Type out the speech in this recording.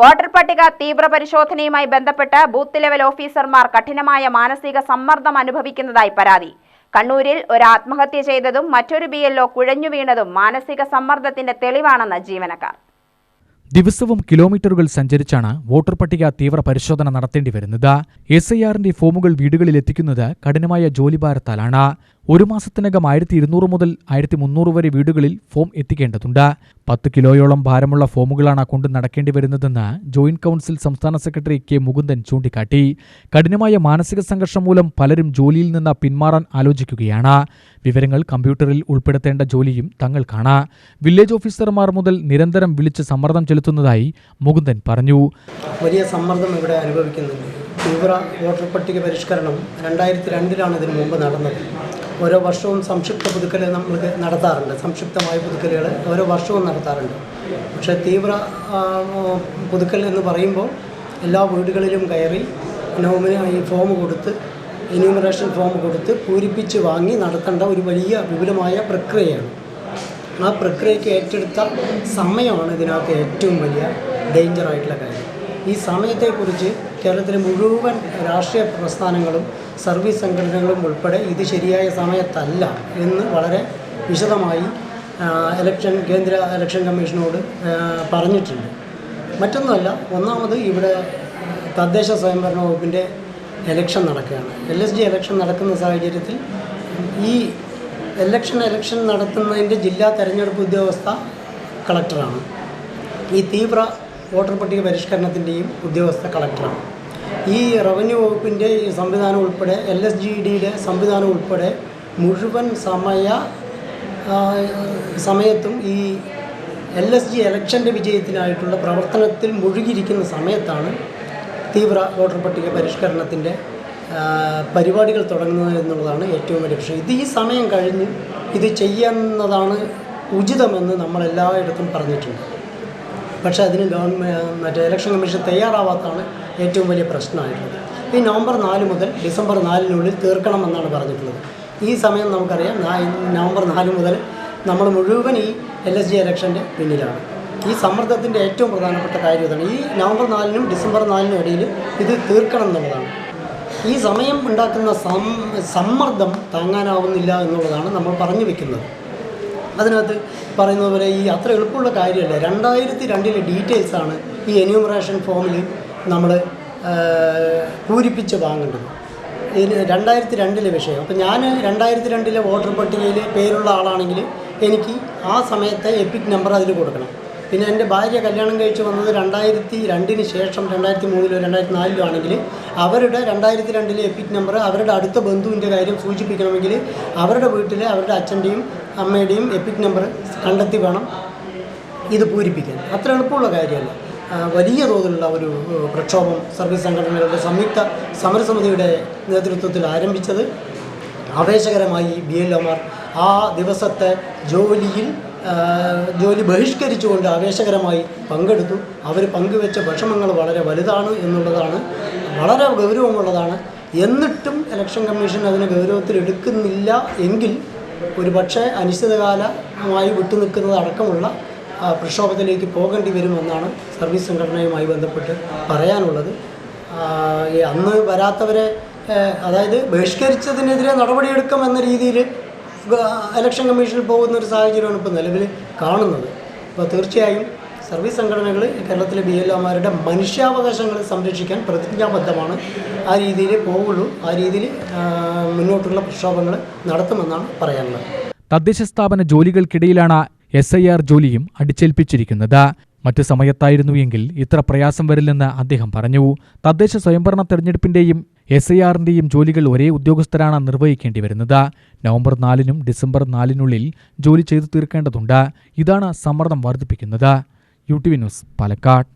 Voter പട്ടിക തീവ്രപരിശോധനയുമായി ബന്ധപ്പെട്ട് booth level ഓഫീസർമാർ കഠിനമായ മാനസിക സമ്മർദ്ദം അനുഭവിക്കുന്നതായി പരാതി. കണ്ണൂരിൽ ഒരു ആത്മഹത്യ ചെയ്തതും മറ്റൊരു ബി എൽഒ കുഴഞ്ഞു വീണതും മാനസിക സമ്മർദ്ദത്തിന്റെ തെളിവാണെന്ന് ജീവനക്കാർ. ദിവസവും കിലോമീറ്ററുകൾ സഞ്ചരിച്ചാണ് വോട്ടർ പട്ടിക തീവ്ര പരിശോധന നടത്തേണ്ടി വരുന്നത്. എസ് ഐ ആറിന്റെ ഫോമുകൾ വീടുകളിൽ എത്തിക്കുന്നത് കഠിനമായ ജോലിഭാരത്താലാണ്. ഒരു മാസത്തിനകം ആയിരത്തി ഇരുന്നൂറ് മുതൽ ആയിരത്തി മുന്നൂറ് വരെ വീടുകളിൽ ഫോം എത്തിക്കേണ്ടതുണ്ട്. പത്ത് കിലോയോളം ഭാരമുള്ള ഫോമുകളാണ് കൊണ്ടു നടക്കേണ്ടി വരുന്നതെന്ന് ജോയിന്റ് കൌൺസിൽ സംസ്ഥാന സെക്രട്ടറി കെ മുകുന്ദൻ ചൂണ്ടിക്കാട്ടി. കഠിനമായ മാനസിക സംഘർഷം മൂലം പലരും ജോലിയിൽ നിന്ന് പിന്മാറാൻ ആലോചിക്കുകയാണ്. വിവരങ്ങൾ കമ്പ്യൂട്ടറിൽ ഉൾപ്പെടുത്തേണ്ട ജോലിയും തങ്ങൾക്കാണ്. വില്ലേജ് ഓഫീസർമാർ മുതൽ നിരന്തരം വിളിച്ച് സമ്മർദ്ദം ചെലുത്തുന്നതായി മുകുന്ദൻ പറഞ്ഞു. വലിയ സമ്മർദ്ദം ഇവിടെ അനുഭവിക്കുന്നുണ്ട്. തീവ്ര വോട്ടർ പട്ടിക പരിഷ്കരണം രണ്ടായിരത്തി രണ്ടിലാണ് ഇതിനു മുമ്പ് നടന്നത്. ഓരോ വർഷവും സംക്ഷിപ്ത പുതുക്കൽ നമ്മൾ നടത്താറുണ്ട്. സംക്ഷിപ്തമായ പുതുക്കലുകൾ ഓരോ വർഷവും നടത്താറുണ്ട്. പക്ഷേ തീവ്ര പുതുക്കൽ എന്ന് പറയുമ്പോൾ എല്ലാ വീടുകളിലും കയറി നോമിന് ഈ ഫോം കൊടുത്ത് എന്യൂമറേഷൻ ഫോം കൊടുത്ത് പൂരിപ്പിച്ച് വാങ്ങി നടത്തേണ്ട ഒരു വലിയ വിപുലമായ പ്രക്രിയയാണ്. ആ പ്രക്രിയയ്ക്ക് ഏറ്റെടുത്ത സമയമാണ് ഇതിനകത്ത് ഏറ്റവും വലിയ ഡേഞ്ചറായിട്ടുള്ള കാര്യം. ഈ സമയത്തെക്കുറിച്ച് കേരളത്തിലെ മുഴുവൻ രാഷ്ട്രീയ പ്രസ്ഥാനങ്ങളും സർവീസ് സംഘടനകളും ഉൾപ്പെടെ ഇത് ശരിയായ സമയത്തല്ല എന്ന് വളരെ വിശദമായി ഇലക്ഷൻ കേന്ദ്ര ഇലക്ഷൻ കമ്മീഷനോട് പറഞ്ഞിട്ടുണ്ട്. മറ്റൊന്നുമല്ല ഒന്നാമത് ഇവിടെ തദ്ദേശ സ്വയംഭരണ വകുപ്പിന്റെ ഇലക്ഷൻ നടക്കുകയാണ്. എൽ എസ് ഡി ഇലക്ഷൻ നടക്കുന്ന സാഹചര്യത്തിൽ ഈ ഇലക്ഷൻ ഇലക്ഷൻ നടത്തുന്നതിന്റെ ജില്ലാ തെരഞ്ഞെടുപ്പ് ഉദ്യോഗസ്ഥ കളക്ടറാണ് ഈ തീവ്ര വോട്ടർ പട്ടിക പരിഷ്കരണത്തിന്റെയും ഉദ്യോഗസ്ഥ കളക്ടറാണ്. ഈ റവന്യൂ വകുപ്പിന്റെ ഈ സംവിധാനം ഉൾപ്പെടെ എൽ എസ് ജി ഡിയുടെ സംവിധാനം ഉൾപ്പെടെ മുഴുവൻ സമയ സമയത്തും ഈ എൽ എസ് ജി ഇലക്ഷന്റെ വിജയത്തിനായിട്ടുള്ള പ്രവർത്തനത്തിൽ മുഴുകിയിരിക്കുന്ന സമയത്താണ് തീവ്ര വോട്ടർ പട്ടിക പരിഷ്കരണത്തിന്റെ പരിപാടികൾ തുടങ്ങുന്നത് എന്നുള്ളതാണ് ഏറ്റവും വലിയ പ്രശ്നം. ഇത് ഈ സമയം കഴിഞ്ഞ് ഇത് ചെയ്യുന്നതാണ് ഉചിതമെന്ന് നമ്മളെല്ലായിടത്തും പറഞ്ഞിട്ടുണ്ട്. പക്ഷേ അതിന് ഗവൺമെന്റ് മറ്റേ ഇലക്ഷൻ കമ്മീഷൻ തയ്യാറാവാത്തതാണ് ഏറ്റവും വലിയ പ്രശ്നമായിട്ടുള്ളത്. ഈ നവംബർ നാല് മുതൽ ഡിസംബർ നാലിനുള്ളിൽ തീർക്കണമെന്നാണ് പറഞ്ഞിട്ടുള്ളത്. ഈ സമയം നമുക്കറിയാം നവംബർ നാല് മുതൽ നമ്മൾ മുഴുവൻ ഈ എൽ എസ് ജി ഇലക്ഷന്റെ പിന്നിലാണ്. ഈ സമ്മർദ്ദത്തിന്റെ ഏറ്റവും പ്രധാനപ്പെട്ട കാര്യം ഇതാണ്. ഈ നവംബർ നാലിനും ഡിസംബർ നാലിനും ഇടയിൽ ഇത് തീർക്കണം എന്നുള്ളതാണ്. ഈ സമയം ഉണ്ടാക്കുന്ന സമ്മർദ്ദം താങ്ങാനാവുന്നില്ല എന്നുള്ളതാണ് നമ്മൾ പറഞ്ഞു വെക്കുന്നത്. അതിനകത്ത് പറയുന്നത് പോലെ ഈ അത്ര എളുപ്പമുള്ള കാര്യമല്ല. രണ്ടായിരത്തി രണ്ടിലെ ഡീറ്റെയിൽസാണ് ഈ എന്യൂമറേഷൻ ഫോമിൽ നമ്മൾ പൂരിപ്പിച്ച് വാങ്ങേണ്ടത്. ഇതിന് രണ്ടായിരത്തി രണ്ടിലെ വിഷയം. അപ്പോൾ ഞാൻ രണ്ടായിരത്തി രണ്ടിലെ വോട്ടർ പട്ടികയിൽ പേരുള്ള ആളാണെങ്കിൽ എനിക്ക് ആ സമയത്തെ എപ്പിക് നമ്പർ അതിൽ കൊടുക്കണം. പിന്നെ എന്റെ ഭാര്യ കല്യാണം കഴിച്ച് വന്നത് രണ്ടായിരത്തി രണ്ടിന് ശേഷം രണ്ടായിരത്തി മൂന്നിലോ രണ്ടായിരത്തി നാലിലോ ആണെങ്കിൽ അവരുടെ രണ്ടായിരത്തി രണ്ടിലെ എപ്പിക് നമ്പർ അവരുടെ അടുത്ത ബന്ധുവിന്റെ കാര്യം സൂചിപ്പിക്കണമെങ്കിൽ അവരുടെ വീട്ടിലെ അവരുടെ അച്ഛന്റെയും അമ്മയുടെയും എപ്പിക് നമ്പർ കണ്ടെത്തി വേണം ഇത് പൂരിപ്പിക്കാൻ. അത്ര എളുപ്പമുള്ള കാര്യമല്ല. വലിയ തോതിലുള്ള ഒരു പ്രക്ഷോഭം സർവീസ് സംഘടനകളുടെ സംയുക്ത സമരസമിതിയുടെ നേതൃത്വത്തിൽ ആരംഭിച്ചത് ആവേശകരമായി ബി എൽ ആ ദിവസത്തെ ജോലിയിൽ ജോലി ബഹിഷ്കരിച്ചുകൊണ്ട് ആവേശകരമായി പങ്കെടുത്തു. അവർ പങ്കുവെച്ച വിഷമങ്ങൾ വളരെ വലുതാണ് എന്നുള്ളതാണ് വളരെ ഗൗരവമുള്ളതാണ്. എന്നിട്ടും ഇലക്ഷൻ കമ്മീഷൻ അതിനെ ഗൗരവത്തിൽ എടുക്കുന്നില്ല എങ്കിൽ ഒരു പക്ഷേ അനിശ്ചിതകാലമായി വിട്ടുനിൽക്കുന്നത് അടക്കമുള്ള പ്രക്ഷോഭത്തിലേക്ക് പോകേണ്ടി വരുമെന്നാണ് സർവീസ് സംഘടനയുമായി ബന്ധപ്പെട്ട് പറയാനുള്ളത്. അന്ന് വരാത്തവരെ അതായത് ബഹിഷ്കരിച്ചതിനെതിരെ നടപടിയെടുക്കുമെന്ന രീതിയിൽ ഇലക്ഷൻ കമ്മീഷനിൽ പോകുന്ന ഒരു സാഹചര്യമാണ് ഇപ്പോൾ നിലവിൽ കാണുന്നത്. അപ്പോൾ തീർച്ചയായും സർവീസ് സംഘടനകൾ കേരളത്തിലെ ബി എൽ ഒമാരുടെ മനുഷ്യാവകാശങ്ങൾ സംരക്ഷിക്കാൻ പ്രതിജ്ഞാബദ്ധമാണ്. ആ രീതിയിൽ പോവുള്ളൂ. ആ രീതിയിൽ മുന്നോട്ടുള്ള പ്രക്ഷോഭങ്ങൾ നടത്തുമെന്നാണ് പറയാനുള്ളത്. തദ്ദേശ സ്ഥാപന ജോലികൾക്കിടയിലാണ് എസ് ഐ ആർ ജോലിയും അടിച്ചേൽപ്പിച്ചിരിക്കുന്നത്. മറ്റു സമയത്തായിരുന്നു എങ്കിൽ ഇത്ര പ്രയാസം വരില്ലെന്ന് അദ്ദേഹം പറഞ്ഞു. തദ്ദേശ സ്വയംഭരണ തെരഞ്ഞെടുപ്പിന്റെയും എസ് ഐ ആറിന്റെയും ജോലികൾ ഒരേ ഉദ്യോഗസ്ഥരാണ് നിർവഹിക്കേണ്ടി വരുന്നത്. നവംബർ നാലിനും ഡിസംബർ നാലിനുള്ളിൽ ജോലി ചെയ്തു തീർക്കേണ്ടതുണ്ട്. ഇതാണ് സമ്മർദ്ദം വർദ്ധിപ്പിക്കുന്നത്. U T V news Palakkad.